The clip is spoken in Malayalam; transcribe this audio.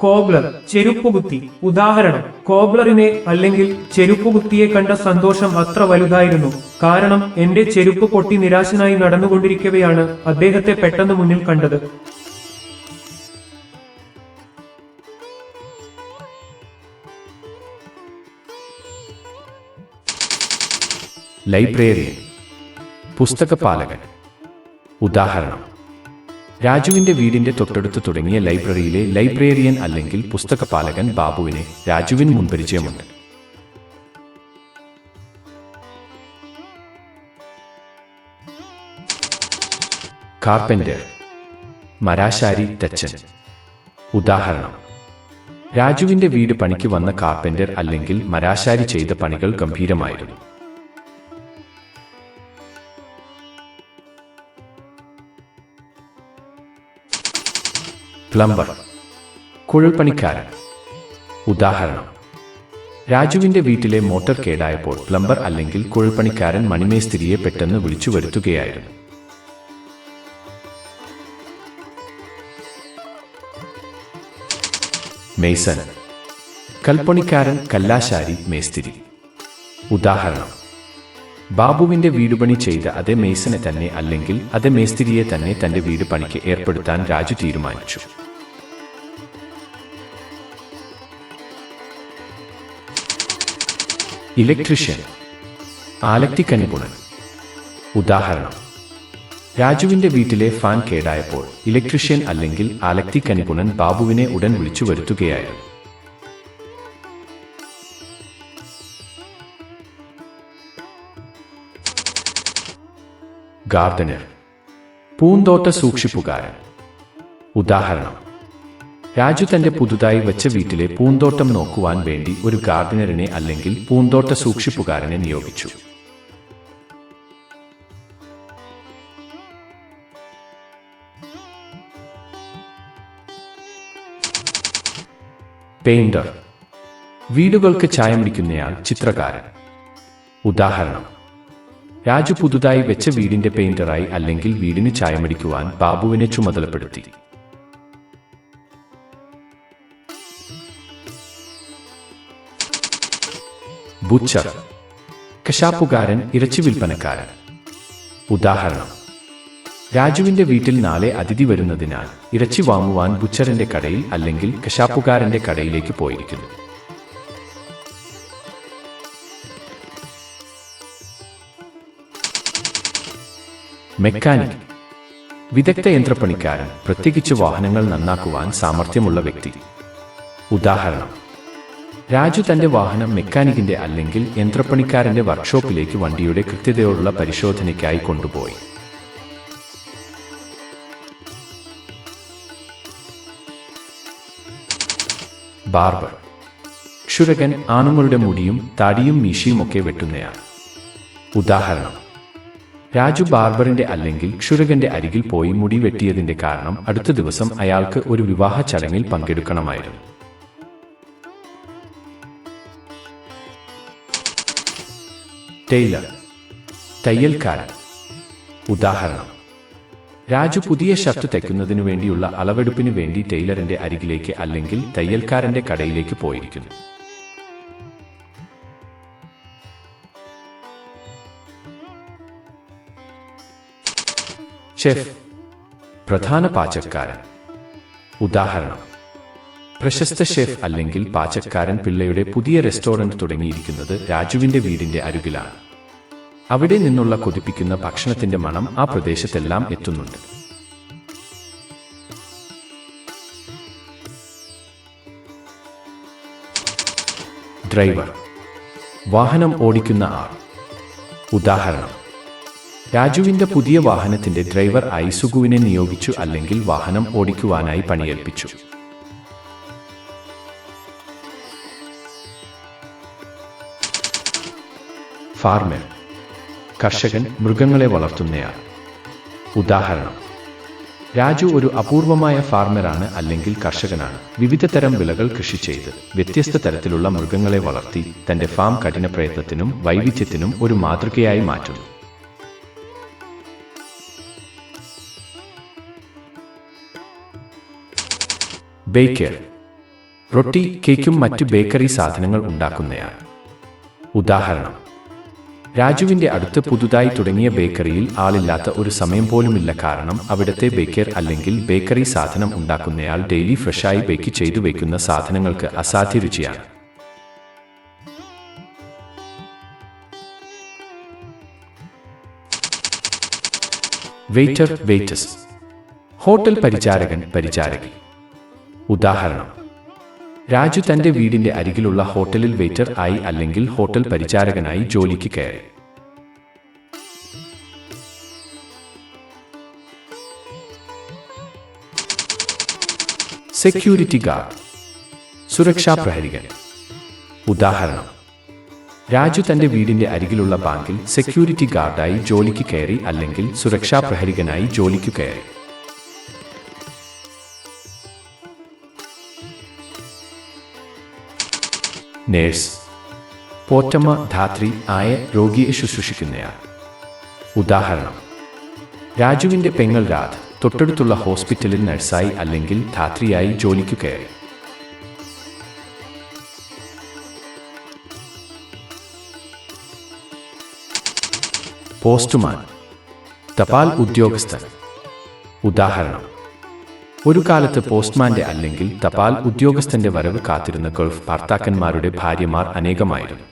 കോബ്ലർ ചെരുപ്പുകുത്തി. ഉദാഹരണം കോബ്ലറിനെ അല്ലെങ്കിൽ ചെരുപ്പുകുത്തിയെ കണ്ട സന്തോഷം അത്ര വലുതായിരുന്നു. കാരണം എന്റെ ചെരുപ്പ് പൊട്ടി നിരാശനായി നടന്നുകൊണ്ടിരിക്കവെയാണ് അദ്ദേഹത്തെ പെട്ടെന്ന് മുന്നിൽ കണ്ടത്. ലൈബ്രേറിയൻ പുസ്തകപാലകൻ ഉദാഹരണം രാജുവിന്റെ വീടിന്റെ തൊട്ടടുത്ത് തുടങ്ങിയ ലൈബ്രറിയിലെ ലൈബ്രേറിയൻ അല്ലെങ്കിൽ പുസ്തകപാലകൻ ബാബുവിനെ രാജുവിന് മുൻപരിചയമുണ്ട്. കാർപ്പന്റർ മരാശാരി തച്ചൻ. ഉദാഹരണം രാജുവിന്റെ വീട് പണിക്ക് വന്ന കാർപ്പന്റർ അല്ലെങ്കിൽ മരാശാരി ചെയ്ത പണികൾ ഗംഭീരമായിരുന്നു. പ്ലംബർ കുഴൽപ്പണിക്കാരൻ. ഉദാഹരണം രാജുവിന്റെ വീട്ടിലെ മോട്ടോർ കേടായപ്പോൾ പ്ലംബർ അല്ലെങ്കിൽ കുഴൽപ്പണിക്കാരൻ മണിമേസ്തിരിയെ പെട്ടെന്ന് വിളിച്ചു വരുത്തുകയായിരുന്നു. മേസൻ കൽപ്പണിക്കാരൻ കല്ലാശാരി മേസ്തിരി. ഉദാഹരണം ബാബുവിന്റെ വീടുപണി ചെയ്ത അതേ മേസനെ തന്നെ അല്ലെങ്കിൽ അതേ മേസ്തിരിയെ തന്നെ തന്റെ വീട് പണിക്ക് ഏർപ്പെടുത്താൻ രാജു തീരുമാനിച്ചു. ഇലക്ട്രീഷ്യൻ. ആലക്തിക്കനുപുണൻ ഉദാഹരണം. രാജുവിന്റെ വീട്ടിലെ ഫാൻ കേടായപ്പോൾ ഇലക്ട്രീഷ്യൻ അല്ലെങ്കിൽ ആലക്തിക്കനുപുണൻ ബാബുവിനെ ഉടൻ വിളിച്ചു വരുത്തുകയായിരുന്നു. ഗാർഡനർ. പൂന്തോട്ട സൂക്ഷിപ്പുകാരൻ. ഉദാഹരണം. രാജു തന്റെ പുതുതായി വെച്ച വീട്ടിലെ പൂന്തോട്ടം നോക്കുവാൻ വേണ്ടി ഒരു ഗാർഡനറിനെ അല്ലെങ്കിൽ പൂന്തോട്ട സൂക്ഷിപ്പുകാരനെ നിയോഗിച്ചു. പെയിന്റർ. വീടുകൾക്ക് ചായമടിക്കുന്നയാൾ ചിത്രകാരൻ. ഉദാഹരണം. രാജു പുതുതായി വെച്ച വീടിന്റെ പെയിന്ററായി അല്ലെങ്കിൽ വീടിന് ചായമടിക്കുവാൻ ബാബുവിനെ ചുമതലപ്പെടുത്തി. ബുച്ചർ കശാപ്പുകാരൻ ഇറച്ചി വിൽപ്പനക്കാരൻ. ഉദാഹരണം രാജുവിന്റെ വീട്ടിൽ നാളെ അതിഥി വരുന്നതിനാൽ ഇറച്ചി വാങ്ങുവാൻ ബുച്ചറിന്റെ കടയിൽ അല്ലെങ്കിൽ കശാപ്പുകാരന്റെ കടയിലേക്ക് പോയിരിക്കുന്നു. മെക്കാനിക് വിദഗ്ധ യന്ത്രപ്പണിക്കാരൻ പ്രത്യേകിച്ച് വാഹനങ്ങൾ നന്നാക്കുവാൻ സാമർഥ്യമുള്ള വ്യക്തി. ഉദാഹരണം രാജു തന്റെ വാഹനം മെക്കാനിക്കിന്റെ അല്ലെങ്കിൽ യന്ത്രപ്പണിക്കാരന്റെ വർക്ക്ഷോപ്പിലേക്ക് വണ്ടിയുടെ കൃത്യതയോടുള്ള പരിശോധനയ്ക്കായി കൊണ്ടുപോയി. ബാർബർ. ക്ഷുരകൻ ആണുങ്ങളുടെ മുടിയും താടിയും മീശിയുമൊക്കെ ഒക്കെ വെട്ടുന്നയാൾ. ഉദാഹരണം. രാജു ബാർബറിന്റെ അല്ലെങ്കിൽ ക്ഷുരകന്റെ അരികിൽ പോയി മുടി വെട്ടിയതിന്റെ കാരണം അടുത്ത ദിവസം അയാൾക്ക് ഒരു വിവാഹ ചടങ്ങിൽ പങ്കെടുക്കണമായിരുന്നു. ടൈലർ തയ്യൽക്കാരൻ ഉദാഹരണം. രാജു പുതിയ ഷർട്ട് തയ്ക്കുന്നതിനു വേണ്ടിയുള്ള അളവെടുപ്പിന് വേണ്ടി ടൈലറിന്റെ അരികിലേക്ക് അല്ലെങ്കിൽ തയ്യൽക്കാരന്റെ കടയിലേക്ക് പോയിരിക്കുന്നു. ഷെഫ് പ്രധാന പാചകക്കാരൻ. ഉദാഹരണം. പ്രശസ്ത ഷെഫ് അല്ലെങ്കിൽ പാചകക്കാരൻ പിള്ളയുടെ പുതിയ റെസ്റ്റോറന്റ് തുടങ്ങിയിരിക്കുന്നത് രാജുവിന്റെ വീടിന്റെ അരുകിലാണ്. അവിടെ നിന്നുള്ള കൊതിപ്പിക്കുന്ന ഭക്ഷണത്തിന്റെ മണം ആ പ്രദേശത്തെല്ലാം എത്തുന്നുണ്ട്. ഡ്രൈവർ. വാഹനം ഓടിക്കുന്ന ആൾ. ഉദാഹരണം. രാജുവിന്റെ പുതിയ വാഹനത്തിന്റെ ഡ്രൈവർ ഐസുഗുവിനെ സുഗുവിനെ നിയോഗിച്ചു അല്ലെങ്കിൽ വാഹനം ഓടിക്കുവാനായി പണിയേൽപ്പിച്ചു. ഫാർമർ കർഷകൻ മൃഗങ്ങളെ വളർത്തുന്നയാൾ. ഉദാഹരണം രാജു ഒരു അപൂർവമായ ഫാർമറാണ് അല്ലെങ്കിൽ കർഷകനാണ്. വിവിധ തരം വിളകൾ കൃഷി ചെയ്ത് വ്യത്യസ്ത തരത്തിലുള്ള മൃഗങ്ങളെ വളർത്തി തന്റെ ഫാം കഠിന പ്രയത്നത്തിനും വൈവിധ്യത്തിനും ഒരു മാതൃകയായി മാറ്റുന്നു. ബേക്കർ റൊട്ടി കേക്കും മറ്റ് ബേക്കറി സാധനങ്ങൾ ഉണ്ടാക്കുന്നയാൾ. ഉദാഹരണം രാജുവിന്റെ അടുത്ത് പുതുതായി തുടങ്ങിയ ബേക്കറിയിൽ ആളില്ലാത്ത ഒരു സമയം പോലുമില്ല കാരണം അവിടുത്തെ ബേക്കർ അല്ലെങ്കിൽ ബേക്കറി സാധനം ഉണ്ടാക്കുന്നയാൾ ഡെയിലി ഫ്രഷായി ബേക്ക് ചെയ്തു വയ്ക്കുന്ന സാധനങ്ങൾക്ക് അസാധ്യ രുചിയാണ്. Waiter waitress. ഹോട്ടൽ പരിചാരകൻ പരിചാരകി. ഉദാഹരണം. രാജു തന്റെ വീടിന്റെ അരികിലുള്ള ഹോട്ടലിൽ വെയിറ്റർ ആയി അല്ലെങ്കിൽ ഹോട്ടൽ പരിചാരകനായി ജോലിക്ക് കയറി. Security guard. സുരക്ഷാ പ്രഹരികൻ. ഉദാഹരണം. രാജു തന്റെ വീടിന്റെ അരികിലുള്ള ബാങ്കിൽ സെക്യൂരിറ്റി ഗാർഡായി ജോലിക്ക് കയറി അല്ലെങ്കിൽ സുരക്ഷാ പ്രഹരികനായി ജോലിക്ക് കയറി. നേഴ്സ്. പോറ്റമ്മ ധാത്രി ആയ രോഗിയെ ശുശ്രൂഷിക്കുന്നയാൾ. ഉദാഹരണം. രാജുവിന്റെ പെങ്ങൾ രാധ തൊട്ടടുത്തുള്ള ഹോസ്പിറ്റലിൽ നഴ്സായി അല്ലെങ്കിൽ ധാത്രിയായി ജോലിക്കു കയറി. പോസ്റ്റ്മാൻ. തപാൽ ഉദ്യോഗസ്ഥൻ. ഉദാഹരണം. ഒരു കാലത്ത് പോസ്റ്റ്മാന്റെ അല്ലെങ്കിൽ തപാൽ ഉദ്യോഗസ്ഥന്റെ വരവ് കാത്തിരുന്ന ഗൾഫ് ഭർത്താക്കന്മാരുടെ ഭാര്യമാർ അനേകമായിരുന്നു.